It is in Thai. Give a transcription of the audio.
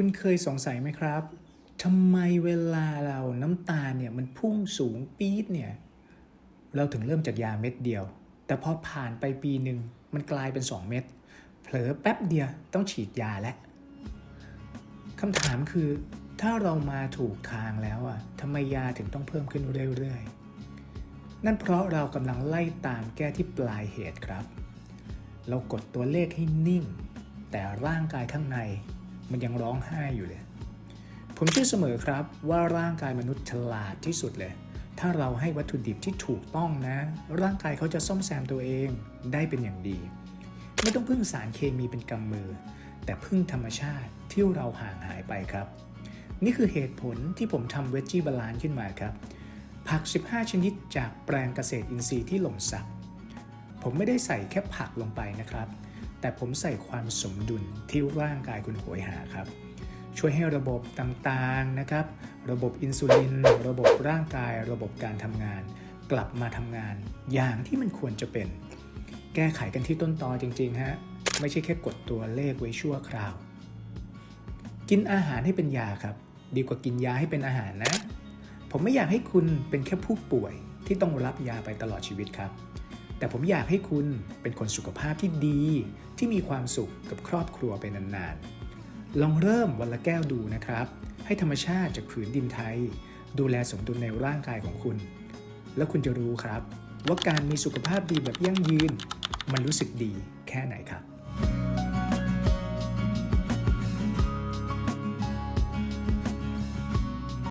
คุณเคยสงสัยไหมครับทำไมเวลาเราน้ำตาลเนี่ยมันพุ่งสูงปี๊ดเนี่ย เราถึงเริ่มจากยาเม็ดเดียว แต่พอผ่านไปปีหนึ่งมันกลายเป็น 2 เม็ดเผลอแป๊บเดียวต้องฉีดยาแล้วคำถามคือถ้าเรามาถูกทางแล้วอะทำไมยาถึงต้องเพิ่มขึ้นเรื่อยๆ นั่นเพราะเรากำลังไล่ตามแก้ที่ปลายเหตุครับ เรากดตัวเลขให้นิ่ง แต่ร่างกายข้างใน มันยังร้องไห้อยู่เลย ผมเชื่อเสมอครับว่าร่างกายมนุษย์ฉลาดที่สุดเลย ถ้าเราให้วัตถุดิบที่ถูกต้องนะ ร่างกายเขาจะซ่อมแซมตัวเองได้เป็นอย่างดี ไม่ต้องพึ่งสารเคมีเป็นกำมือ แต่พึ่งธรรมชาติที่เราห่างหายไปครับ นี่คือเหตุผลที่ผมทำเวจจี้บาลานขึ้นมาครับ ผัก 15 ชนิดจากแปลงเกษตรอินทรีย์ที่หล่มสัก ผมไม่ได้ใส่แค่ผักลงไปนะครับ แต่ผมใส่ความสมดุลที่ร่างกายคุณโหยหาครับ ช่วยให้ระบบต่างๆนะครับ ระบบอินซูลิน ระบบร่างกาย ระบบการทำงาน กลับมาทำงาน อย่างที่มันควรจะเป็น แก้ไขกันที่ต้นตอจริงๆฮะไม่ใช่แค่กดตัวเลขไว้ชั่วคราว กินอาหารให้เป็นยาครับ ดีกว่ากินยาให้เป็นอาหารนะ ผมไม่อยากให้คุณเป็นแค่ผู้ป่วยที่ต้องรับยาไปตลอดชีวิตครับ แต่ผมอยากให้คุณเป็นคนสุขภาพที่ดี ที่มีความสุขกับครอบครัวไปนานๆ ลองเริ่มวันละแก้วดูนะครับ ให้ธรรมชาติจากผืนดินไทย ดูแลสมดุลในร่างกายของคุณ แล้วคุณจะรู้ครับ ว่าการมีสุขภาพดีแบบยั่งยืน มันรู้สึกดีแค่ไหนครับ